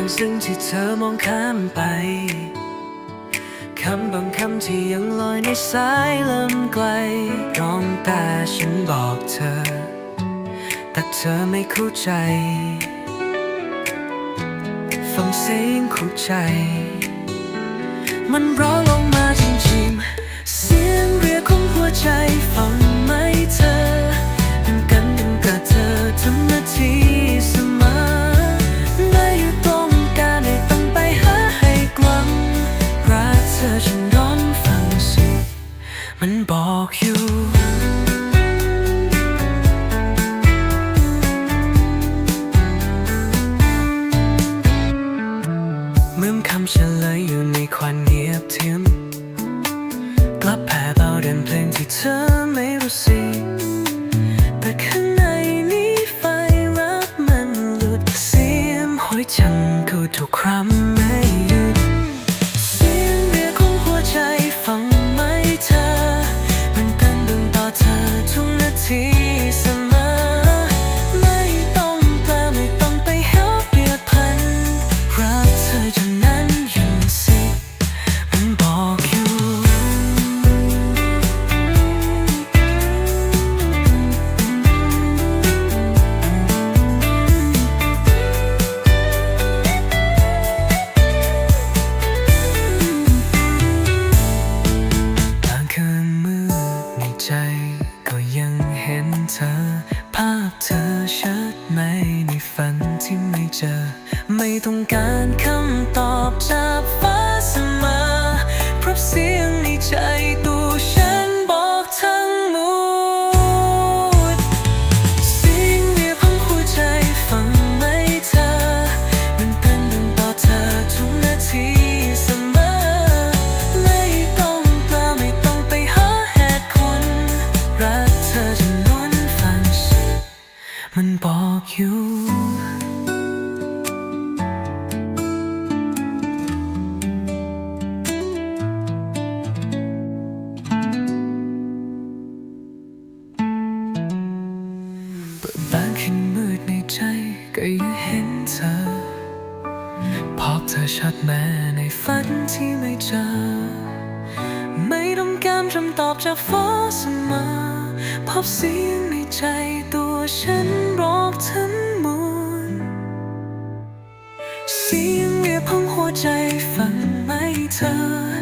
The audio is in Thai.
างซึ่งที่เธอมองข้ามไป คำบางคำที่ยังลอยในสายลมไกลร้องแต่ฉันบอกเธอ แต่เธอไม่เข้าใจ ฟังเสียงเข้าใจ มันร้องลงมาจริงๆ เสียงเรียกของหัวใจฟัง ธอฉันร้อนฟังเสิมันบอกอยู่เมื่อคำเฉลยอยู่ในควันเงียบทึมกลับแผ่เบาเดินเพลงที่เธอไม่รู้สิแต่ข้างในนี้ไฟรักมันหลุดเสียมหอยฉันก็ทุกครั้งไม่ เธอชัดไหมในฝันที่ไม่เจอ ไม่ต้องการคำตอบจากฟ้าเสมอเพราะเสียงในใจ บอกอยู่ เปิดบางคืนมืดในใจก็ยังเห็นเธอ พบเธอชัดแม้ในฝันที่ไม่เจอ ไม่ต้องการคำตอบจากฟ้าเสมอพบเสียงในใจ ใจฟังไหมเธอ